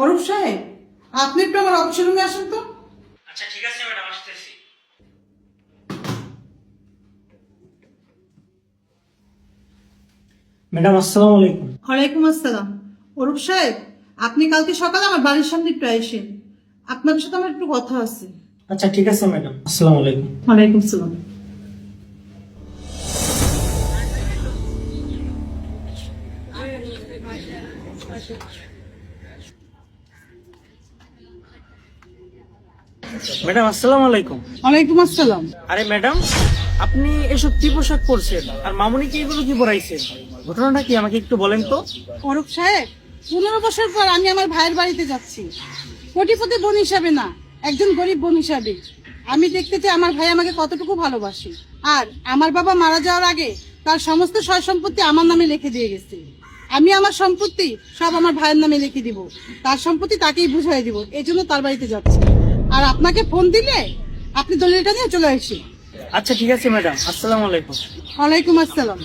অরূপ সাহেব আপনি একটু আমার অফিসের রুমে আসেন তো। আচ্ছা ঠিক আছে ম্যাডাম আসতেছি। ম্যাডাম আসসালামু আলাইকুম। ওয়ালাইকুম আসসালাম। অরূপ সাহেব আপনি কালকে সকালে আমার বাড়ির সামনে একটু আসেন আপনার সাথে আমার একটু কথা আছে। আচ্ছা ঠিক আছে ম্যাডাম। আসসালামু আলাইকুম। ওয়ালাইকুম সালাম ম্যাডাম আসসালামু আলাইকুম। ওয়ালাইকুম আসসালাম। আরে ম্যাডাম আপনি এসব কি পোশাক পরছেন? আর মামুনিকে এগুলো কি পরাইছেন ঘটনাটা কি আমাকে একটু বলেন তো। অরূপ সাহেব পনেরো বছর পর আমি আমার ভাইয়ের বাড়িতে যাচ্ছি। কোটিপতি বোন হিসাবে না একজন গরিব বোন হিসাবে। আমি দেখতে চাই আমার ভাই আমাকে কতটুকু ভালোবাসে। আর আমার বাবা মারা যাওয়ার আগে তার সমস্ত সয় সম্পত্তি আমার নামে লিখে দিয়ে গেছে। আমি আমার সম্পত্তি সব আমার ভাইয়ের নামে লিখে দিব। তার সম্পত্তি তাকেই বুঝাই দিব। এই জন্য তার বাড়িতে যাচ্ছি। আর আপনাকে ফোন দিলে আপনি দলিলটা নিয়ে চলে আসি। আচ্ছা ঠিক আছে ম্যাডাম। আসসালামু আলাইকুম। ওয়ালাইকুম আসসালাম।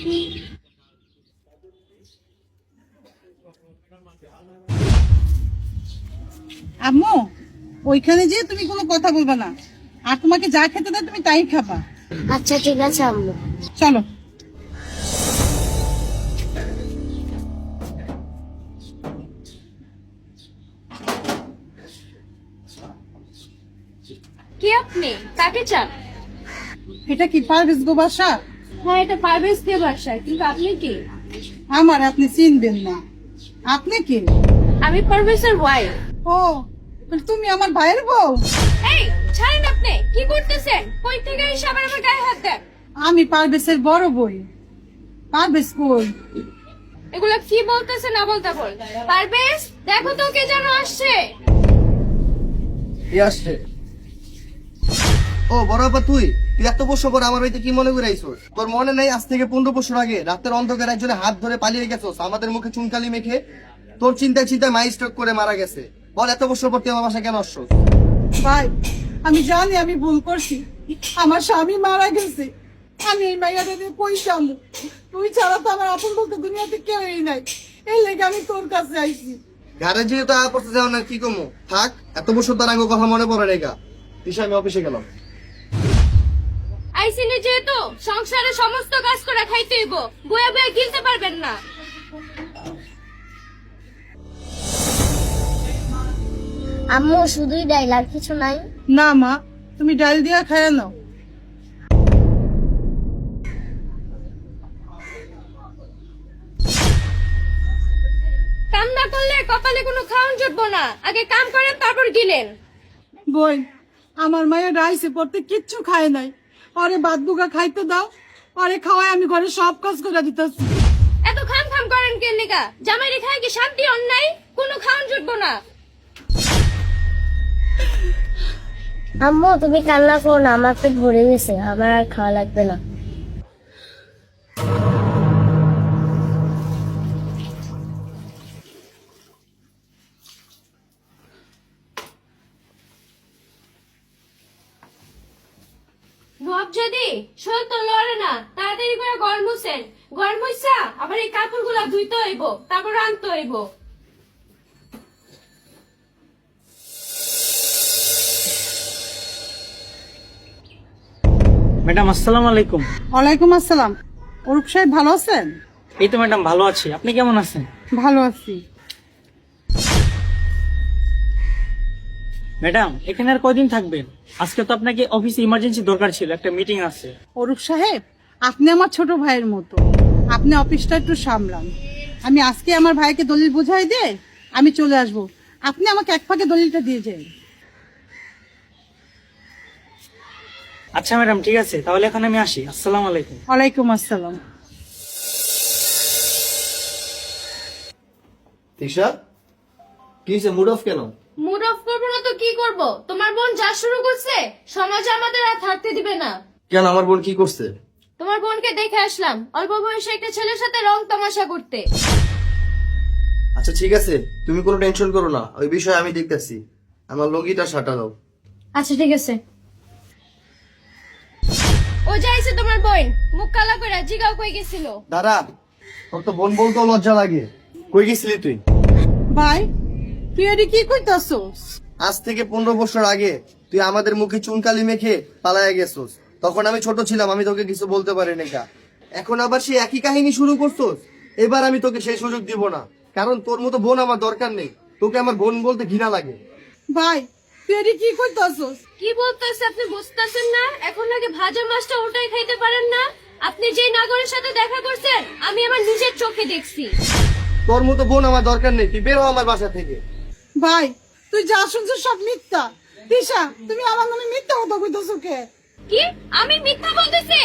আম্মু ওইখানে যে তুমি কোনো কথা বলবে না। আর তোমাকে যা খেতে দেয় তুমি তাই খাবা। আচ্ছা ঠিক আছে আম্মু। চলো। আপনি? কাকে চান? এটা কি পারভেজ গো বাসা? হ্যাঁ এটা পারভেজ কে বাসায়? কিন্তু আপনি কি? আমার আপনি চিনবেন না। আপনি কি? আমি পারভেজের ওয়াইফ ও তুমি আমার ভাইয়ের বউ? এই ছাড়েন আপনি। কি করতেছেন? কই থেকে এসে আবার আমার গায়ে হাত দেন? আমি পারভেজের বড় বই পারভেজ কই? এগুলো কি বলতেছে না বলতে বল। পারভেজ দেখো তো কে যেন আসছে। আসছে? ও বড় তুই? তুই এত বছর পর আমার বাড়িতে কি মনে করে আইসোস? তোর মনে নেই আজ থেকে পনেরো বছর আগে রাতের অন্ধকার একজনে হাত ধরে পালিয়ে গেছোস আমাদের মুখে চুনকালি মেখে? তোর চিন্তায় চিন্তায় মাই স্ট্রোক করে মারা গেছে। বল এত বছর পর তুই আমার বাসায় কেন আসছো ভাই আমি জানি আমি ভুল করছি। আমার স্বামী মারা গেছে। আমি এই মাইয়াটা দিয়ে কই যাব তুই ছাড়া তো আমার আপন বলতে দুনিয়াতে কেউই নাই। এই লেগে আমি তোর কাছে আইছি। ঘরে যেহেতু আয়া পড়তে যাও না কি কমো? থাক এত বছর তার আগে কথা মনে পড়ে রেখা দিশা আমি অফিসে গেলাম। সংসারে সমস্ত কাজ করে খাইতে হইব। বয়ে বয়ে গিলতে পারবেন না। আম্মু শুধুই ডাইল আর কিছু নাই। না মা তুমি ডাল দিয়া খায় নাও। কাম না করলে কপালে কোনো খাওয়ান জুটবো না। আগে কাম করেন তারপর গিলেন। বই আমার মায়ের রাইসে পড়তে কিচ্ছু খায় নাই। পরে বাদ বুকা খাইতে দাও পরে খাওয়ায় আমি ঘরে সব কাজ করে দিতেছি। এত খাম খাম করেন কে নিকা? জামাই রেখায় কি শান্তি অন্যায়? কোনো খাওয়ান জুটবো না। আম্মু তুমি কান্না করো না আমার পেট ভরে গেছে আমার আর খাওয়া লাগবে না। তো লড়ে না তাড়াতাড়ি করে আবার এই কাপড়গুলো ধুইতে হইব তারপর আনতে হইব। ম্যাডাম আসসালামু আলাইকুম। ওয়ালাইকুম আসসালাম। অরূপ সাহেব ভালো আছেন? এই তো ম্যাডাম ভালো আছি। আপনি কেমন আছেন? ভালো আছি। ম্যাডাম এখানে আর কয়দিন থাকবেন? আজকে তো আপনাকে অফিসে ইমার্জেন্সি দরকার ছিল একটা মিটিং আছে। অরূপ সাহেব আপনি আমার ছোট ভাইয়ের মতো। আপনি অফিসটা একটু সামলান। আমি আজকে আমার ভাইকে দলিল বুঝাই দিয়ে আমি চলে আসব। আপনি আমাকে এক ফাঁকে দলিলটা দিয়ে যান। আচ্ছা ম্যাডাম ঠিক আছে তাহলে এখন আমি আসি। আসসালামু আলাইকুম। ওয়ালাইকুম আসসালাম। দিশা কি মুড অফ কেন? অফ করব না তো কি করব? তোমার বোন যা শুরু করছে সমাজ আমাদের আর থাকতে দিবে না। কেন আমার বোন কি করছে? তোমার বোনকে দেখে আসলাম অল্প বয়সে একটা ছেলের সাথে রং তামাশা করতে। আচ্ছা ঠিক আছে তুমি কোনো টেনশন করো না ওই বিষয়ে আমি দেখতেছি। আমার লঙ্গিটা সাটা দাও। আচ্ছা ঠিক আছে। ও যাইছে তোমার বোন মুখ কালা করে জিগাও কই গেছিল? দাঁড়া তোর তো বোন বলতেও লজ্জা লাগে। কই গেছিলি তুই? ভাই তুই এটি কি কইতাছস? আজ থেকে পনেরো বছর আগে তুই আমাদের মুখে চুনকালি মেখে পালায়া গেছোস। তখন আমি ছোট ছিলাম আমি তোকে কিছু বলতে পারি না এখন আবার সেই একই কাহিনী শুরু করছোস? এবার আমি তোকে সেই সুযোগ দিব না। কারণ তোর মতো বোন আমার দরকার নেই। তোকে আমার বোন বলতে ঘৃণা লাগে। ভাই তুই এটি কি কইতাছস? কি বলতেছে আপনি বুঝতেছেন না? এখন আগে ভাজা মাছটা ওটাই খাইতে পারেন না? আপনি যে নাগরের সাথে দেখা করছেন আমি আমার নিজের চোখে দেখছি। তোর মতো বোন আমার দরকার নেই। তুই বেরো আমার বাসা থেকে। ভাই তুই যা শুনছিস সব মিথ্যা। দিশা তুমি আমার নামে মিথ্যা কথা কইতাছ কে? কি? আমি মিথ্যা বলতেছি?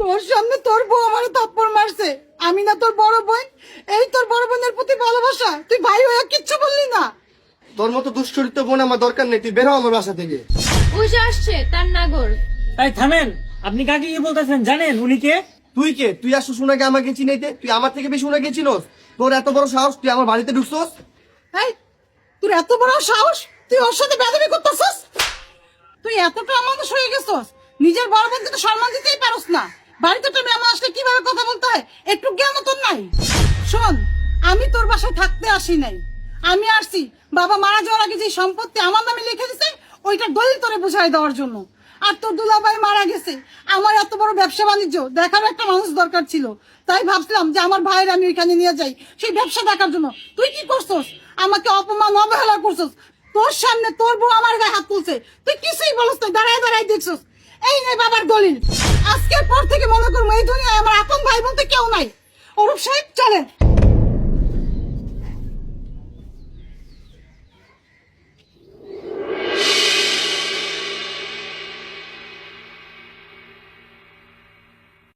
তোর সামনে তোর বউ আমার থাপ্পড় মারছে। আমি না তোর বড় বোন। এই তোর বড় বোনের প্রতি ভালোবাসা। তুই ভাই হয়ে কিচ্ছু বললি না। তোর মতো দুশ্চরিত্র বোন আমার দরকার নেই। তুই বের বেরো আমার বাসা থেকে। বুঝে আসছে তার নাগর। তাই থামেন। আপনি কাকে কি বলতেছেন? জানেন উনি কে? তুই কে? তুই আসছিস উনাকে আমাকে চিনাইতে? তুই আমার থেকে বেশি উনাকে চিনোস? তোর এত বড় সাহস, তুই আমার বাড়িতে ঢুকছোস? এই, তোর এত বড় সাহস? তুই ওর সাথে বেদবি করতেছস? তুই এতটা মানুষ হয়ে গেছস? নিজের বড় বোনকে তো সম্মান দিতেই পারস না। বাড়িতে তো মেমা আসলে কীভাবে কথা বলতে হয়? একটু জ্ঞান তোর নাই। শোন, আমি তোর বাসায় থাকতে আসি নাই। আমি আসছি। বাবা মারা যাওয়ার আগে যে সম্পত্তি আমার নামে লিখে দিছে, ওইটা দলিল তোরে বুঝাই দেওয়ার জন্য। আর তোর দুলাভাই মারা গেছে। আমার এত বড় ব্যবসা বাণিজ্য, দেখার একটা মানুষ দরকার ছিল। তাই ভাবছিলাম যে আমার ভাইয়ের আমি ওইখানে নিয়ে যাই। সেই ব্যবসা দেখার জন্য। তুই কি করছস? আমাকে অপমান, অবহেলা করছস। তোর সামনে তোর বউ আমার গায়ে হাত তুলছে। তুই কিছুই বলস তুই দাঁড়ায় দাঁড়ায় দেখছস। এই নে বাবার দলিল। আজকের পর থেকে মনে করব এই দুনিয়ায় আমার আপন ভাই বলতে কেউ নাই। অরূপ সাহেব, চলেন।